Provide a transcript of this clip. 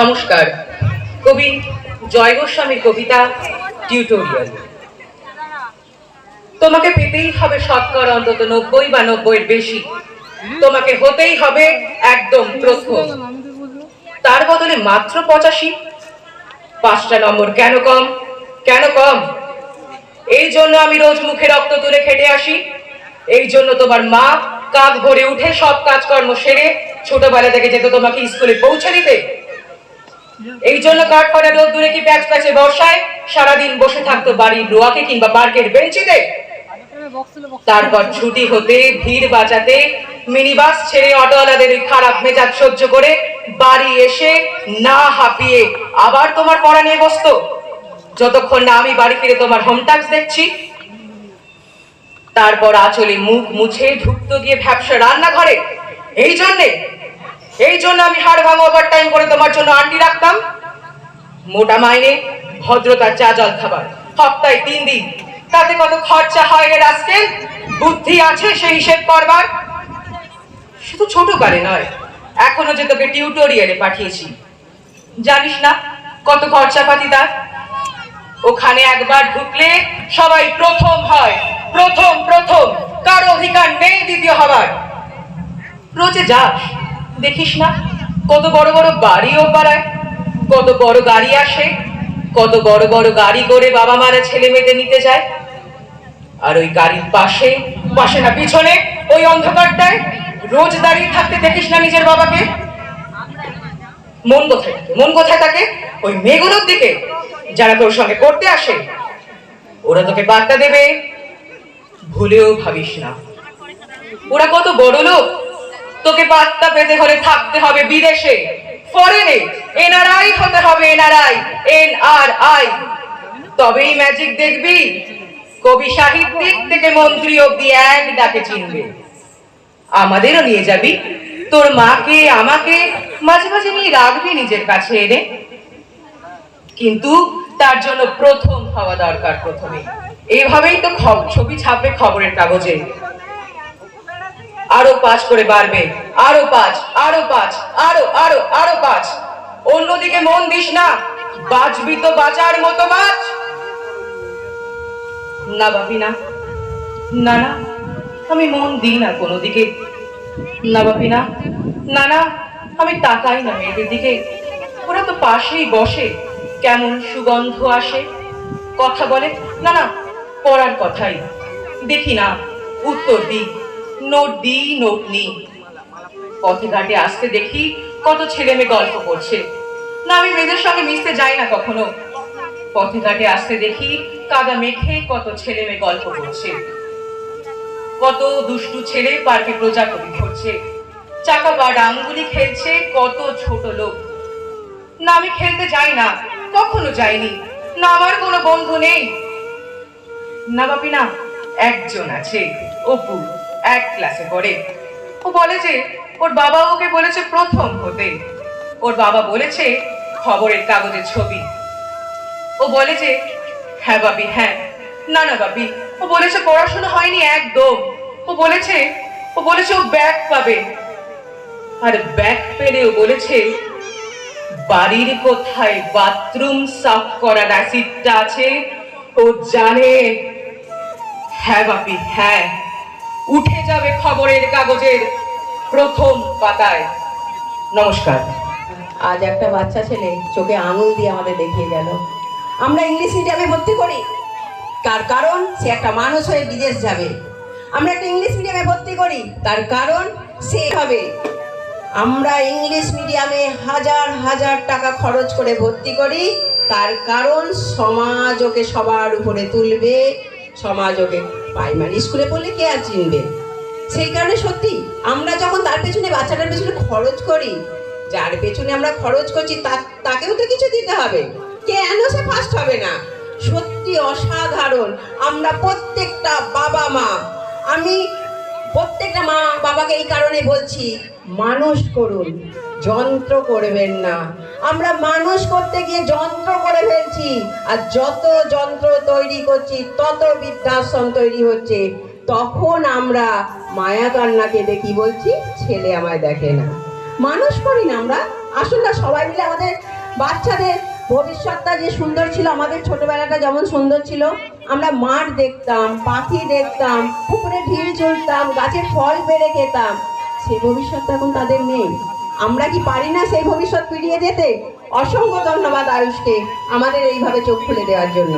নমস্কার। কবি জয় গোস্বামীর কবিতা টিউটোরিয়াল। তোমাকে পেতেই হবে শতকর অন্তত নব্বই বা নব্বইয়ের বেশি। তোমাকে হতেই হবে একদম প্রথম। তার বদলে মাত্র পঁচাশি। পাঁচটা নম্বর কেন কম? কেন কম? এই জন্য আমি রোজ মুখে রক্ত তুলে খেটে আসি। এই জন্য তোমার মা কাক ভরে উঠে সব কাজকর্ম সেরে ছোটবেলা থেকে যেত তোমাকে স্কুলে পৌঁছে দিতে। এই জন্য কাঠ ফাটা রোদ দূরে কি প্যাচ প্যাচে বর্ষায়? সারাদিন বসে থাকতো বাড়ির রোয়াকে কিংবা পার্কের বেঞ্চিতে। তারপর ছুটি হতে, ভিড় বাঁচাতে, মিনিবাস ছেড়ে অটোওয়ালাদের খারাপ মেজাজ সহ্য করে বাড়ি এসে না হাঁপিয়ে আবার তোমার পড়া নিয়ে বসতো। যতক্ষণ না আমি বাড়ি ফিরে তোমার হোম টাস্ক দেখছি। তারপর আঁচলে মুখ মুছে ঢুকতো গিয়ে ভ্যাবসা রান্নাঘরে। এই জন্যে এই জন্য আমি হাড় ভাঙা ওভার টাইম করে তোমার জন্য আন্টি রাখতাম। মোটা মাইনে, ভদ্রতার চা জল খাবার। সপ্তাহে তিন দিন। তাতে কত খরচা হয় রে আজকে বুদ্ধি আছে সেই হিসেব করবার? শুধু ছোট কালে নয়। এখনও যে তোকে টিউটোরিয়ালে পাঠিয়েছি। জানিস না কত খরচাপাতি তার? ওখানে একবার ঢুকলে সবাই প্রথম হয়। প্রথম প্রথম। কারও অধিকার নেই দ্বিতীয় হবার। রোজে যাস। দেখিস না? কত বড় বড় বাড়ি ও পাড়ায়, কত বড় গাড়ি আসে, কত বড় বড় গাড়ি করে বাবা মারা ছেলে মেয়েদের নিতে যায়। আর ওই গাড়ির পাশে পাশে না, পিছনে, ওই অন্ধকারটায় রোজ দাঁড়িয়ে থাকতে দেখিস না নিজের বাবাকে? মন কোথায় মন কোথায় থাকে ওই মেয়েগুলোর দিকে, যারা তোর সঙ্গে করতে আসে। ওরা তোকে বার্তা দেবে, ভুলেও ভাবিস না। ওরা কত বড় লোক তোকে বার্তা পেতে হলে থাকতে হবে বিদেশে। ফরেনে এনআরআই হতে হবে এনআরআই এন আর আই তবেই ম্যাজিক দেখবি, কবি সাহিত্যিক থেকে মন্ত্রী অব্দি এক ডাকে চিনবে। আমাদেরও নিয়ে যাবি। তোর মাকে, আমাকে মাঝে মাঝে নিয়ে রাখবি নিজের কাছে এনে। কিন্তু তার জন্য প্রথম হওয়া দরকার প্রথমে। এভাবেই তো ছবি ছাপবে খবরের কাগজে। আরও পাঁচ করে বাড়বে। আরও পাঁচ আরও পাঁচ, আরও আরও আরও পাঁচ। অন্যদিকে মন দিস না। বাঁচবি তো বাঁচার মতো বাঁচ না ভাবি না। না না, আমি মন দিই না কোনো দিকে। না ভাবি না। না না, আমি তাকাই না মেয়েদের দিকে। ওরা তো পাশেই বসে। কেমন সুগন্ধ আসে। কথা বলে। না না, পড়ার কথাই। দেখি না, উত্তর দিই। নোট দিই, নোট নিই। পথে ঘাটে আসতে দেখি কত ছেলে মেয়ে গল্প করছে। না, আমি মেয়েদের সঙ্গে মিশতে যাই না কখনো। পথে ঘাটে আসতে দেখি কাদা মেখে কত ছেলে মেয়ে গল্প করছে। কত দুষ্টু ছেলে পার্কে প্রজাপতি ধরছে। চাকা বা ডাঙ্গুলি খেলছে কত ছোট লোক। না, আমি খেলতে যাই না, কখনো যাইনি। না, আমার কোনো বন্ধু নেই। না, বাপি, না, একজন আছে, অপু। এক ক্লাসে পড়ে। ও বলে যে, ওর বাবা ওকে বলেছে প্রথম হতে। ওর বাবা বলেছে, খবরের কাগজের ছবি। ও বলে যে হ্যাঁ বাবি হ্যাঁ। না না বাবি, ও বলেছে পড়াশোনা হয়নি একদম। ও বলেছে ও বলেছে ও ব্যাগ পাবে। আর ব্যাগ পেলে ও বলেছে, বাড়ির কোথায় বাথরুম সাফ করার অ্যাসিডটা আছে, ও জানে। হ্যাঁ বাপি হ্যাঁ। উঠে যাবে খবরের কাগজের প্রথম পাতায়। নমস্কার। আজ একটা বাচ্চা ছেলে চোখে আঙুল দিয়ে আমাদের দেখিয়ে গেল। আমরা ইংলিশ মিডিয়ামে ভর্তি করি। তার কারণ, সে একটা মানুষ হয়ে বিদেশ যাবে। আমরা একটা ইংলিশ মিডিয়ামে ভর্তি করি। তার কারণ, সে হবে। আমরা ইংলিশ মিডিয়ামে হাজার হাজার টাকা খরচ করে ভর্তি করি। তার কারণ, সমাজ ওকে সবার উপরে তুলবে। সমাজ ওকে প্রাইমারি স্কুলে পড়লে কে আর চিনবে? সেই কারণে সত্যি, আমরা যখন তার পেছনে, বাচ্চাটার পেছনে খরচ করি, যার পেছনে আমরা খরচ করছি, তা- তাকেও তো কিছু দিতে হবে। কেন সে ফার্স্ট হবে না? সত্যি অসাধারণ। আমরা প্রত্যেকটা বাবা মা, আমি প্রত্যেকটা মা বাবাকে এই কারণে বলছি, মানুষ করুন। যন্ত্র করবেন না। আমরা মানুষ করতে গিয়ে যন্ত্র করে ফেলছি, আর যত যন্ত্র তৈরি করছি, তত বৃদ্ধাশ্রম তৈরি হচ্ছে। তখন আমরা মায়া কান্নাকে দেখি বলছি, ছেলে আমায় দেখে না। মানুষ করি না আমরা। আসুন না সবাই মিলে আমাদের বাচ্চাদের ভবিষ্যৎটা যে সুন্দর ছিল, আমাদের ছোটবেলাটা যেমন সুন্দর ছিল। আমরা মাঠ দেখতাম, পাখি দেখতাম, পুকুরে ঢিল চলতাম গাছে ফল বেড়ে খেতাম। সেই ভবিষ্যৎটা এখন তাদের নেই। আমরা কি পারি না সেই ভবিষ্যৎ ফিরিয়ে যেতে? অসংখ্য ধন্যবাদ আয়ুষকে আমাদের এইভাবে চোখ খুলে দেওয়ার জন্য।